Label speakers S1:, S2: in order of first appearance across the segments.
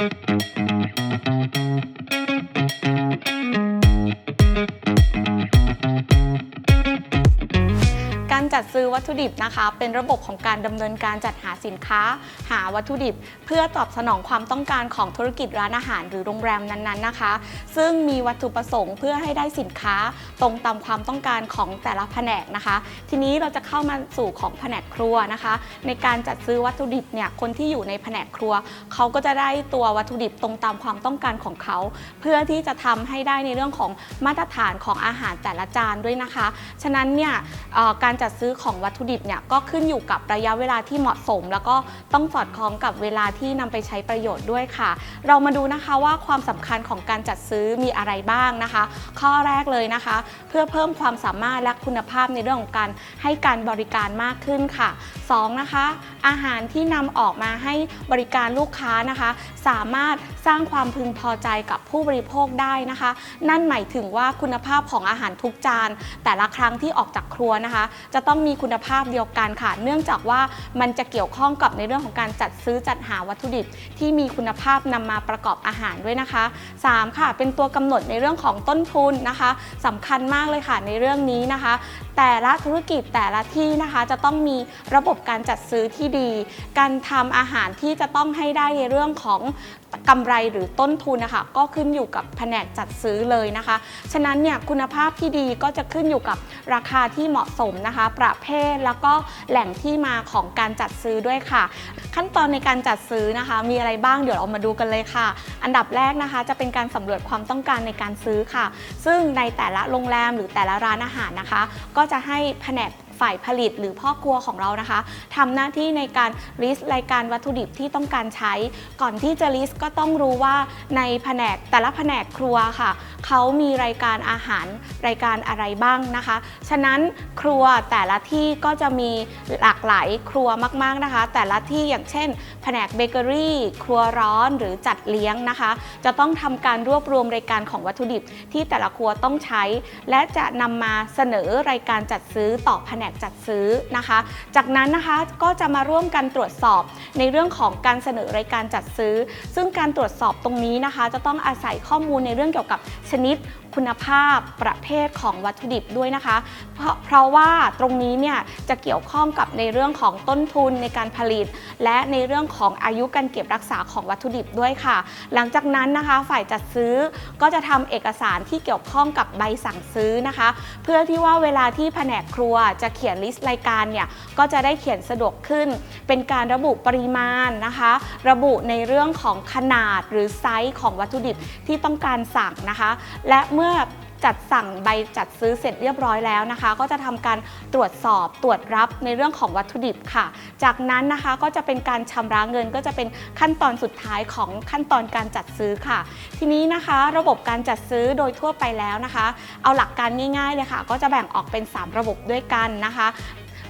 S1: กา ซื้อวัตถุดิบนะคะ เป็นระบบของการดำเนินการจัดหาสินค้า หาวัตถุดิบ เพื่อตอบสนองความต้องการของธุรกิจร้านอาหาร หรือโรงแรมนั้นๆนะคะ ซึ่งมีวัตถุประสงค์เพื่อให้ได้สินค้าตรงตามความต้องการของแต่ละแผนกนะคะ ทีนี้เราจะเข้ามาสู่ของแผนกครัวนะคะ ในการจัดซื้อวัตถุดิบเนี่ยคนที่อยู่ในแผนกครัว เขาก็จะได้ตัววัตถุดิบตรงตามความต้องการของเขา เพื่อที่จะทำให้ได้ในเรื่องของมาตรฐานของอาหารแต่ละจานด้วยนะคะ ฉะนั้นเนี่ยการจัดซื้อของวัตถุดิบเนี่ยก็ขึ้นอยู่กับระยะเวลาที่เหมาะสม แล้วก็ต้องสอดคล้องกับเวลาที่นำไปใช้ประโยชน์ด้วยค่ะ เรามาดูนะคะว่าความสำคัญของการจัดซื้อมีอะไรบ้างนะคะ ข้อแรกเลยนะคะ เพื่อเพิ่มความสามารถและคุณภาพในเรื่องของการให้การบริการมากขึ้นค่ะสองนะคะ อาหารที่นำออกมาให้บริการลูกค้านะคะ สามารถสร้างความพึงพอใจกับผู้บริโภคได้นะคะ นั่นหมายถึงว่าคุณภาพของอาหารทุกจาน แต่ละครั้งที่ออกจากครัวนะคะ จะต้องมีคุณภาพเดียวกันค่ะ เนื่องจากว่ามันจะเกี่ยวข้องกับในเรื่องของการจัดซื้อจัดหาวัตถุดิบ ที่มีคุณภาพนำมาประกอบอาหารด้วยนะคะ 3 ค่ะ เป็นตัวกำหนดในเรื่องของต้นทุนนะคะสำคัญมากเลยค่ะในเรื่องนี้นะคะ แต่ละธุรกิจแต่ละที่นะคะจะต้องมีระบบการจัดซื้อที่ดี การทำอาหารที่จะต้องให้ได้ในเรื่องของ กำไรหรือต้นทุนนะคะก็ขึ้นอยู่กับแผนกจัดซื้อเลยนะคะ ฉะนั้นเนี่ยคุณภาพที่ดีก็จะขึ้นอยู่กับราคาที่เหมาะสมนะคะ ประเภทแล้วก็แหล่งที่มาของการจัดซื้อด้วยค่ะ ขั้นตอนในการจัดซื้อนะคะ มีอะไรบ้างเดี๋ยวเรามาดูกันเลยค่ะ อันดับแรกนะคะ จะเป็นการสำรวจความต้องการในการซื้อค่ะ ซึ่งในแต่ละโรงแรมหรือแต่ละร้านอาหารนะคะ ก็จะให้แผนก ฝ่ายผลิตหรือพ่อครัวของเรานะคะทำหน้าที่ในการลิสต์รายการวัตถุดิบที่ต้องการใช้ ก่อนที่จะลิสต์ก็ต้องรู้ว่าในแผนกแต่ละแผนกครัวค่ะเขามีรายการอาหารรายการอะไรบ้างนะคะ ฉะนั้นครัวแต่ละที่ก็จะมีหลากหลายครัวมากๆนะคะ แต่ละที่อย่างเช่น แผนกเบเกอรี่ครัวร้อนหรือจัดเลี้ยงนะคะ จะต้องทำการรวบรวมรายการของวัตถุดิบที่แต่ละครัวต้องใช้ และจะนำมาเสนอรายการจัดซื้อต่อแผนกจัดซื้อนะคะ จากนั้นนะคะก็จะมาร่วมกันตรวจสอบในเรื่องของการเสนอรายการจัดซื้อ ซึ่งการตรวจสอบตรงนี้นะคะ จะต้องอาศัยข้อมูลในเรื่องเกี่ยวกับชนิดคุณภาพประเภทของวัตถุดิบด้วยนะคะ เพราะเพราะว่าตรงนี้เนี่ยจะเกี่ยวข้องกับในเรื่องของต้นทุนในการผลิต และในเรื่องของอายุการเก็บรักษาของวัตถุดิบด้วยค่ะ หลังจากนั้นนะคะฝ่ายจัดซื้อก็จะทำเอกสารที่เกี่ยวข้องกับใบสั่งซื้อนะคะ เพื่อที่ว่าเวลาที่แผนกครัวจะเขียนลิสต์รายการเนี่ยก็จะได้เขียนสะดวกขึ้น เป็นการระบุปริมาณนะคะ ระบุในเรื่องของขนาดหรือไซส์ของวัตถุดิบที่ต้องการสั่งนะคะ และเมื่อ จัดสั่งใบจัดซื้อเสร็จเรียบร้อยแล้วนะคะ ก็จะทำการตรวจสอบตรวจรับในเรื่องของวัตถุดิบค่ะ จากนั้นนะคะก็จะเป็นการชำระเงินก็จะเป็นขั้นตอนสุดท้ายของขั้นตอนการจัดซื้อค่ะ ทีนี้นะคะระบบการจัดซื้อโดยทั่วไปแล้วนะคะ เอาหลักการง่ายๆเลยค่ะ ก็จะแบ่งออกเป็น 3 ระบบด้วยกันนะคะ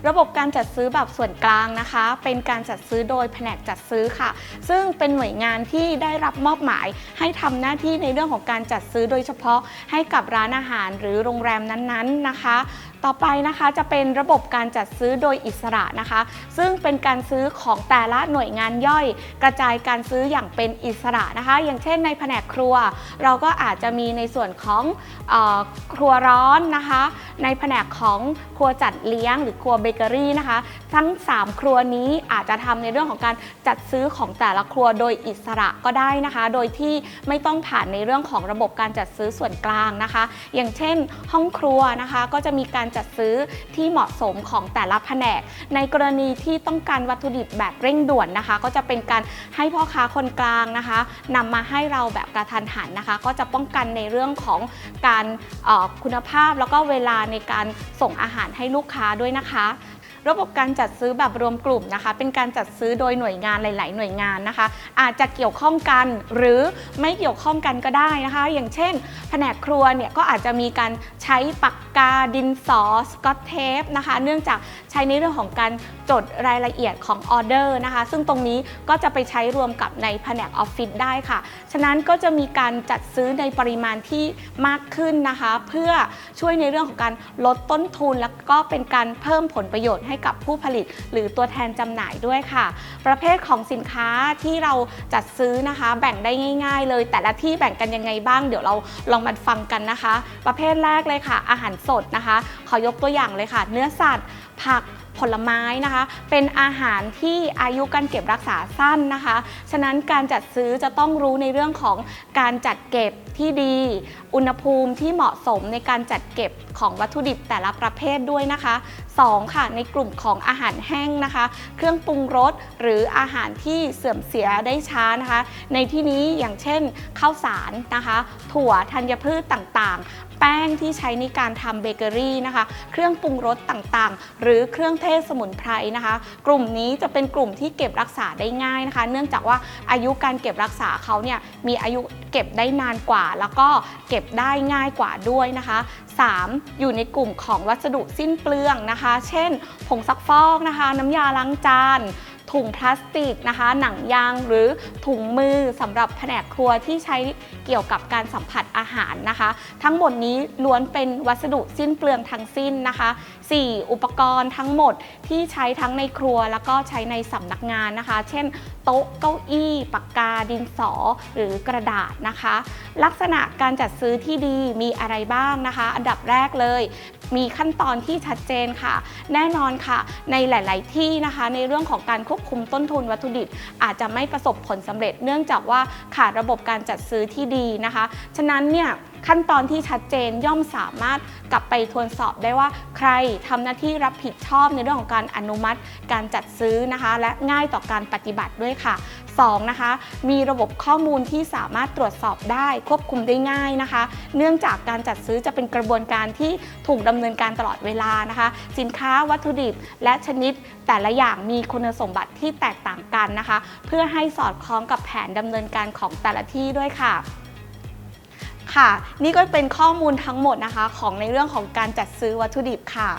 S1: ระบบการจัดซื้อแบบส่วนกลางนะคะ เป็นการจัดซื้อโดยแผนกจัดซื้อค่ะ ซึ่งเป็นหน่วยงานที่ได้รับมอบหมาย ให้ทำหน้าที่ในเรื่องของการจัดซื้อโดยเฉพาะให้กับร้านอาหารหรือโรงแรมนั้นๆนะคะ ต่อไปนะคะจะเป็นระบบการจัดซื้อโดยอิสระนะคะ ซึ่งเป็นการซื้อของแต่ละหน่วยงานย่อย กระจายการซื้ออย่างเป็นอิสระนะคะ อย่างเช่นในแผนกครัว เราก็อาจจะมีในส่วนของออครัวร้อนนะคะ ในแผนกของครัวจัดเลี้ยง หรือครัวเบเกอรี่นะคะ ทั้ง 3 ครัวนี้อาจจะทำในเรื่องของการจัดซื้อของแต่ละครัวโดยอิสระก็ได้นะคะ โดยที่ไม่ต้องผ่านในเรื่องของระบบการจัดซื้อส่วนกลางนะคะ อย่างเช่น ห้องครัวนะคะก็จะมีการจัดซื้อที่เหมาะสมของแต่ละแผนก ในกรณีที่ต้องการวัตถุดิบแบบเร่งด่วนนะคะ ก็จะเป็นการให้พ่อค้าคนกลางนะคะนำมาให้เราแบบกระทันหันนะคะ ก็จะป้องกันในเรื่องของการออคุณภาพแล้วก็เวลาในการส่งอาหารให้ลูกค้าด้วยนะคะ ระบบการจัดซื้อแบบรวมกลุ่มนะคะ เป็นการจัดซื้อโดยหน่วยงานหลาย ๆ หน่วยงานนะคะ อาจจะเกี่ยวข้องกันหรือไม่เกี่ยวข้องกันก็ได้นะคะ อย่างเช่น แผนกครัวเนี่ยก็อาจจะมีการใช้ปากกาดินสอสกอตเทปนะคะ เนื่องจากใช้ในเรื่องของการจดรายละเอียดของออเดอร์นะคะ ซึ่งตรงนี้ก็จะไปใช้รวมกับในแผนกออฟฟิศได้ค่ะ ฉะนั้นก็จะมีการจัดซื้อในปริมาณที่มากขึ้นนะคะ เพื่อช่วยในเรื่องของการลดต้นทุน แล้วก็เป็นการเพิ่มผลประโยชน์ให้ให้กับผู้ผลิต หรือตัวแทนจำหน่ายด้วยค่ะ ประเภทของสินค้าที่เราจัดซื้อนะคะ แบ่งได้ง่าย ๆ เลย แต่ละที่แบ่งกันยังไงบ้าง เดี๋ยวเราลองมาฟังกันนะคะ ประเภทแรกเลยค่ะ อาหารสดนะคะ ขอยกตัวอย่างเลยค่ะ เนื้อสัตว์ ผัก ผลไม้นะคะ เป็นอาหารที่อายุการเก็บรักษาสั้นนะคะ ฉะนั้นการจัดซื้อจะต้องรู้ในเรื่องของการจัดเก็บที่ดี อุณหภูมิที่เหมาะสมในการจัดเก็บของวัตถุดิบแต่ละประเภทด้วยนะคะ 2. ค่ะในกลุ่มของอาหารแห้งนะคะ เครื่องปรุงรสหรืออาหารที่เสื่อมเสียได้ช้านะคะ ในที่นี้อย่างเช่นข้าวสารนะคะ ถั่วธัญพืชต่างๆ ป้งที่ใช้ในการทำเบเกอรี่นะคะ เครื่องปรุงรสต่างๆ หรือเครื่องเทศสมุนไพรนะคะ กลุ่มนี้จะเป็นกลุ่มที่เก็บรักษาได้ง่ายนะคะ เนื่องจากว่าอายุการเก็บรักษาเขาเนี่ยมีอายุเก็บได้นานกว่า แล้วก็เก็บได้ง่ายกว่าด้วยนะคะ 3. อยู่ในกลุ่มของวัสดุสิ้นเปลืองนะคะ เช่น ผงซักฟอกนะคะ น้ำยาล้างจาน ถุงพลาสติกนะคะ หนังยางหรือถุงมือสำหรับแผนกครัวที่ใช้เกี่ยวกับการสัมผัสอาหารนะคะ ทั้งหมดนี้ล้วนเป็นวัสดุสิ้นเปลืองทั้งสิ้นนะคะ 4. อุปกรณ์ทั้งหมดที่ใช้ทั้งในครัวแล้วก็ใช้ในสำนักงานนะคะ เช่น โต๊ะเก้าอี้ปากกาดินสอหรือกระดาษนะคะ ลักษณะการจัดซื้อที่ดีมีอะไรบ้างนะคะ อันดับแรกเลย มีขั้นตอนที่ชัดเจนค่ะ แน่นอนค่ะ ในหลาย ๆ ที่นะคะ ในเรื่องของการควบคุมต้นทุนวัตถุดิบ อาจจะไม่ประสบผลสำเร็จ เนื่องจากว่าขาดระบบการจัดซื้อที่ดีนะคะ ฉะนั้นเนี่ย ขั้นตอนที่ชัดเจนย่อมสามารถกลับไปทวนสอบได้ว่าใครทำหน้าที่รับผิดชอบในเรื่องของการอนุมัติ การจัดซื้อนะคะ และง่ายต่อการปฏิบัติด้วยค่ะ 2. นะคะ มีระบบข้อมูลที่สามารถตรวจสอบได้ควบคุมได้ง่ายนะคะ เนื่องจากการจัดซื้อจะเป็นกระบวนการที่ถูกดำเนินการตลอดเวลานะคะ สินค้าวัตถุดิบและชนิดแต่ละอย่างมีคุณสมบัติที่แตกต่างกันนะคะ เพื่อให้สอดคล้องกับแผนดำเนินการของแต่ละที่ด้วยค่ะ ค่ะ นี่ก็เป็นข้อมูลทั้งหมดนะคะ ของในเรื่องของการจัดซื้อวัตถุดิบค่ะ